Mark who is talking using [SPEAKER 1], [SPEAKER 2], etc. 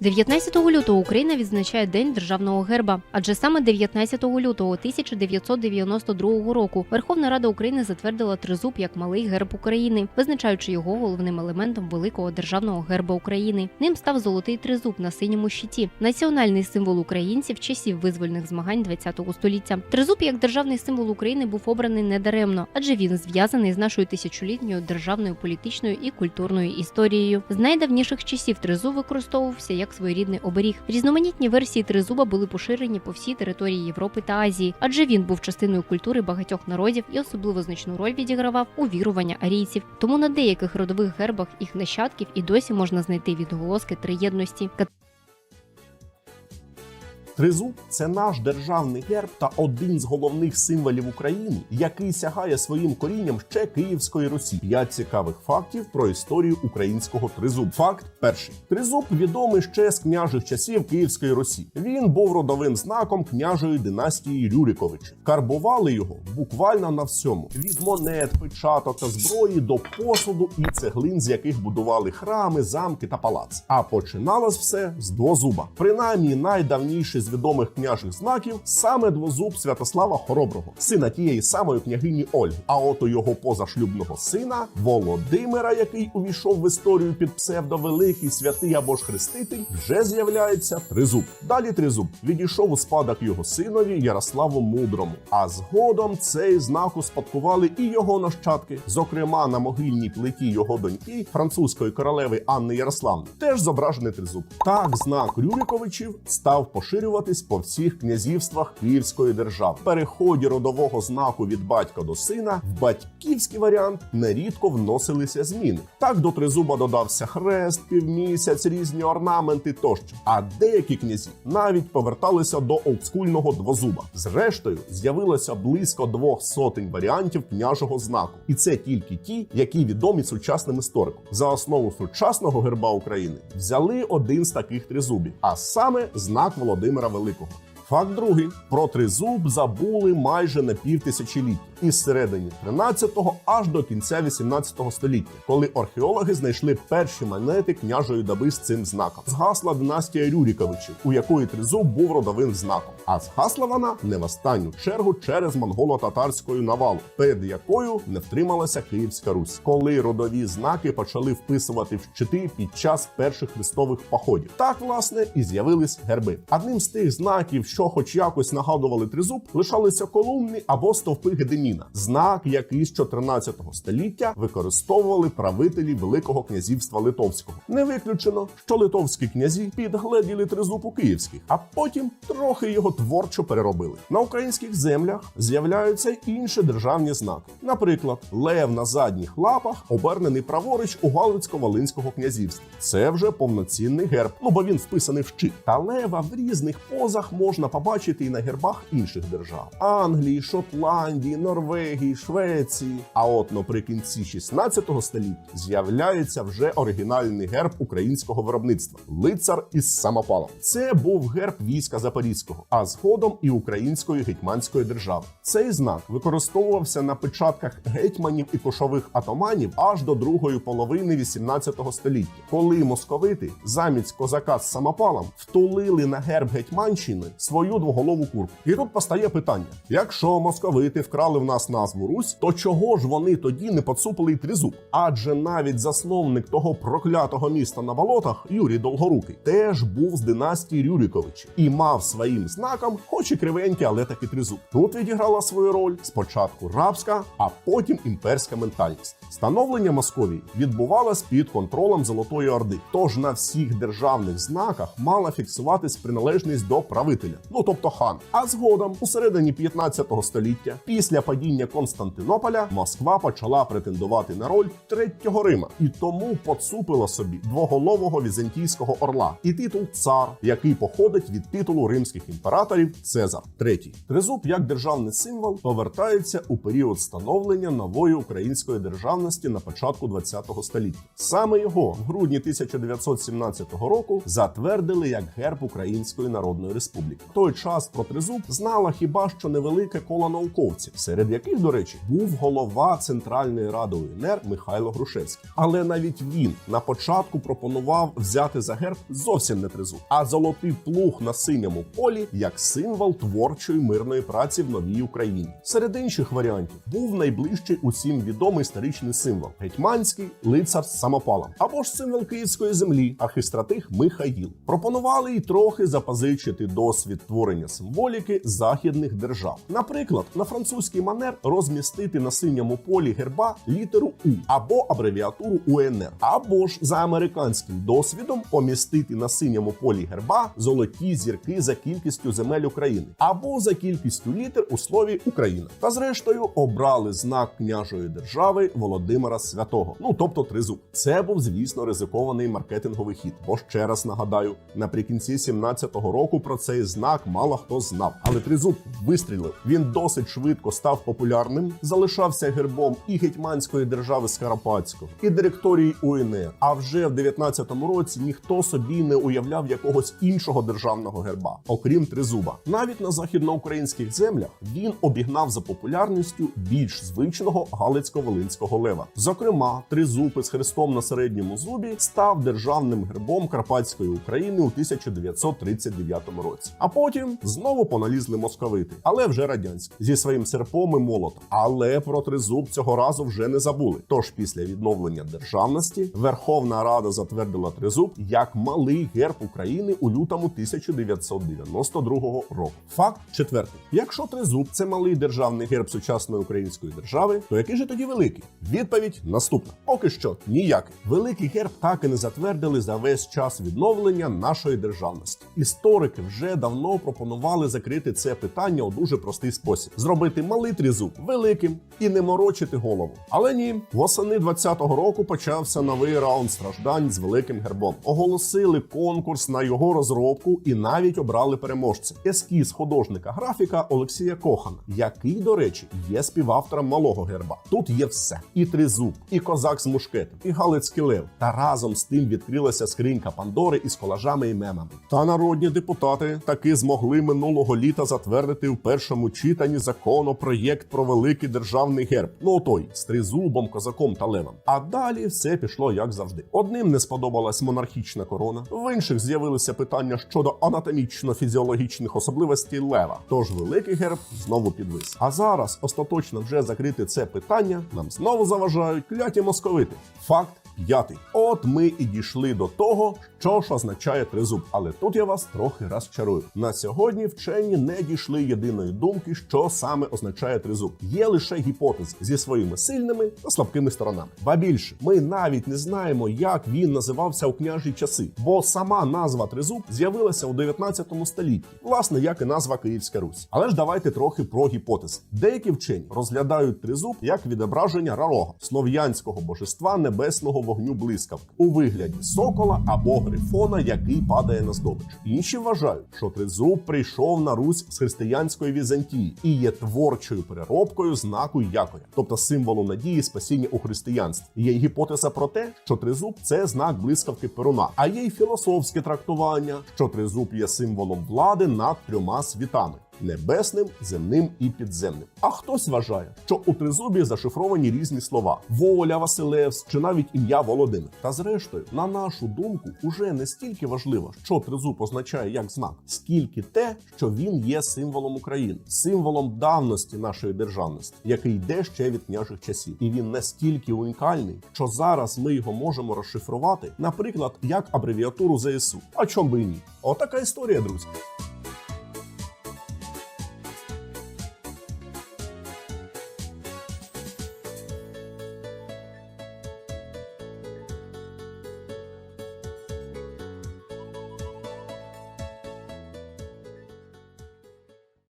[SPEAKER 1] 19 лютого Україна відзначає День державного герба, адже саме 19 лютого 1992 року Верховна Рада України затвердила тризуб як малий герб України, визначаючи його головним елементом великого державного герба України. Ним став золотий тризуб на синьому щиті, національний символ українців часів визвольних змагань ХХ століття. Тризуб як державний символ України був обраний недаремно, адже він зв'язаний з нашою тисячолітньою державною політичною і культурною історією. З найдавніших часів тризуб використовувався як своєрідний оберіг. Різноманітні версії тризуба були поширені по всій території Європи та Азії, адже він був частиною культури багатьох народів і особливо значну роль відігравав у вірування арійців. Тому на деяких родових гербах їх нащадків і досі можна знайти відголоски триєдності.
[SPEAKER 2] Тризуб це наш державний герб та один з головних символів України, який сягає своїм корінням ще Київської Русі. П'ять цікавих фактів про історію українського тризуб. Факт перший: тризуб відомий ще з княжих часів Київської Русі. Він був родовим знаком княжої династії Рюриковичів. Карбували його буквально на всьому: від монет, печаток та зброї до посуду і цеглин, з яких будували храми, замки та палац. А починалось все з двозуба. Принаймні найдавніший з відомих княжих знаків саме двозуб Святослава Хороброго, сина тієї самої княгині Ольги. А от у його позашлюбного сина Володимира, який увійшов в історію під псевдо Великий Святий або ж Хреститель, вже з'являється тризуб. Далі тризуб відійшов у спадок його синові Ярославу Мудрому. А згодом цей знак успадкували і його нащадки, зокрема на могильній плиті його доньки, французької королеви Анни Ярославни, теж зображений тризуб. Так знак Рюриковичів став поширюватись по всіх князівствах Київської держави. Переході родового знаку від батька до сина в батьківський варіант нерідко вносилися зміни. Так до тризуба додався хрест, півмісяць, різні орнаменти тощо. А деякі князі навіть поверталися до олдскульного двозуба. Зрештою, з'явилося близько двох сотень варіантів княжого знаку, і це тільки ті, які відомі сучасним історикам. За основу сучасного герба України взяли один з таких тризубів, а саме знак Володимира Великого. Факт другий про тризуб забули майже на півтисячоліття із середини 13-го аж до кінця 18-го століття, коли археологи знайшли перші монети княжої доби з цим знаком. Згасла династія Рюріковичів, у якої тризуб був родовим знаком. А згасла вона не в останню чергу через монголо-татарською навалу, перед якою не втрималася Київська Русь, коли родові знаки почали вписувати в щити під час перших хрестових походів. Так власне і з'явились герби. Одним з тих знаків, що, хоч якось нагадували тризуб, лишалися колумни або стовпи Гедеміна, знак, який з 14 століття використовували правителі Великого князівства Литовського. Не виключено, що литовські князі підгледіли тризуб у київських, а потім трохи його творчо переробили. На українських землях з'являються інші державні знаки. Наприклад, лев на задніх лапах обернений праворуч у Галицько-Волинського князівства. Це вже повноцінний герб, ну бо він вписаний в щит. Та лева в різних позах можна побачити і на гербах інших держав: Англії, Шотландії, Норвегії, Швеції. А от наприкінці 16 століття з'являється вже оригінальний герб українського виробництва лицар із самопалом. Це був герб війська Запорізького, а згодом і української гетьманської держави. Цей знак використовувався на печатках гетьманів і кошових атаманів аж до другої половини 18 століття, коли московити замість козака з самопалом втулили на герб Гетьманщини свою двоголову курку. І тут постає питання: якщо московити вкрали в нас назву Русь, то чого ж вони тоді не поцупили й тризуб? Адже навіть засновник того проклятого міста на болотах Юрій Долгорукий теж був з династії Рюриковичів і мав своїм знаком, хоч і кривенький, але таки тризуб. Тут відіграла свою роль спочатку рабська, а потім імперська ментальність. Становлення Московії відбувалось під контролем Золотої Орди. Тож на всіх державних знаках мала фіксуватись приналежність до правителя, ну тобто хан. А згодом, у середині 15 століття, після падіння Константинополя, Москва почала претендувати на роль третього Рима і тому поцупила собі двоголового візантійського орла і титул цар, який походить від титулу римських імператорів Цезар III. Тризуб як державний символ повертається у період становлення нової української державності на початку ХХ століття. Саме його в грудні 1917 року затвердили як герб Української Народної Республіки. Той час про тризуб знала хіба що невелике коло науковців, серед яких, до речі, був голова Центральної ради УНР Михайло Грушевський. Але навіть він на початку пропонував взяти за герб зовсім не тризуб, а золотий плуг на синьому полі як символ творчої мирної праці в новій Україні. Серед інших варіантів був найближчий усім відомий історичний символ гетьманський лицар з самопалом, або ж символ київської землі, архистратих Михаїл. Пропонували й трохи запозичити досвід творення символіки західних держав. Наприклад, на французький манер розмістити на синьому полі герба літеру У або абревіатуру УНР, або ж за американським досвідом помістити на синьому полі герба золоті зірки за кількістю земель України, або за кількістю літер у слові Україна. Та зрештою обрали знак княжої держави Володимира Святого. Ну тобто тризуб. Це був, звісно, ризикований маркетинговий хід. Бо ще раз нагадаю, наприкінці 17-го року про цей знак мало хто знав. Але тризуб вистрілив. Він досить швидко став популярним, залишався гербом і гетьманської держави Скарапатського, і директорії УНР. А вже в 19-му році ніхто собі не уявляв якогось іншого державного герба, окрім тризуба. Навіть на західноукраїнських землях він обігнав за популярністю більш звичного галицько-волинського лева. Зокрема, тризуб із хрестом на середньому зубі став державним гербом Карпатської України у 1939 році. А потім знову поналізли московити, але вже радянські зі своїм серпом і молотом. Але про тризуб цього разу вже не забули. Тож після відновлення державності Верховна Рада затвердила тризуб як малий герб України у лютому 1992 року. Факт четвертий: якщо тризуб це малий державний герб сучасної української держави, то який же тоді великий? Відповідь наступна: поки що ніякий. Великий герб так і не затвердили за весь час відновлення нашої державності. Історики вже давно пропонували закрити це питання у дуже простий спосіб: зробити малий тризуб великим і не морочити голову. Але ні, восени 20-го року почався новий раунд страждань з великим гербом. Оголосили конкурс на його розробку і навіть обрали переможця. Ескіз художника графіка Олексія Кохана, який, до речі, є співавтором малого герба. Тут є все: і тризуб, і козак з мушкетом, і галицький лев. Та разом з тим відкрилася скринька Пандори із колажами і мемами. Та народні депутати таки змогли минулого літа затвердити в першому читанні законопроєкт про великий державний герб. Ну той з тризубом, козаком та левом. А далі все пішло як завжди. Одним не сподобалась монархічна корона, в інших з'явилися питання щодо анатомічно-фізіологічних особливостей лева. Тож великий герб знову підвис. А зараз остаточно вже закрити це питання нам знову заважають кляті московити. Факт. П'ятий. От ми і дійшли до того, що ж означає тризуб. Але тут я вас трохи розчарую. На сьогодні вчені не дійшли єдиної думки, що саме означає тризуб. Є лише гіпотези зі своїми сильними та слабкими сторонами. Ба більше, ми навіть не знаємо, як він називався у княжі часи, бо сама назва тризуб з'явилася у 19 столітті, власне, як і назва Київська Русь. Але ж давайте трохи про гіпотези. Деякі вчені розглядають тризуб як відображення рарога слов'янського божества небесного вогню блискавки у вигляді сокола або грифона, який падає на здобич. Інші вважають, що тризуб прийшов на Русь з християнської Візантії і є творчою переробкою знаку якоря, тобто символу надії спасіння у християнстві. Є гіпотеза про те, що тризуб це знак блискавки Перуна, а є й філософське трактування, що тризуб є символом влади над трьома світами. Небесним, земним і підземним. А хтось вважає, що у тризубі зашифровані різні слова: воля, Василевс чи навіть ім'я Володимир. Та зрештою, на нашу думку, уже не стільки важливо, що тризуб означає як знак, скільки те, що він є символом України, символом давності нашої державності, який йде ще від княжих часів, і він настільки унікальний, що зараз ми його можемо розшифрувати, наприклад, як абревіатуру ЗСУ. А чом би і ні? Отака історія, друзі.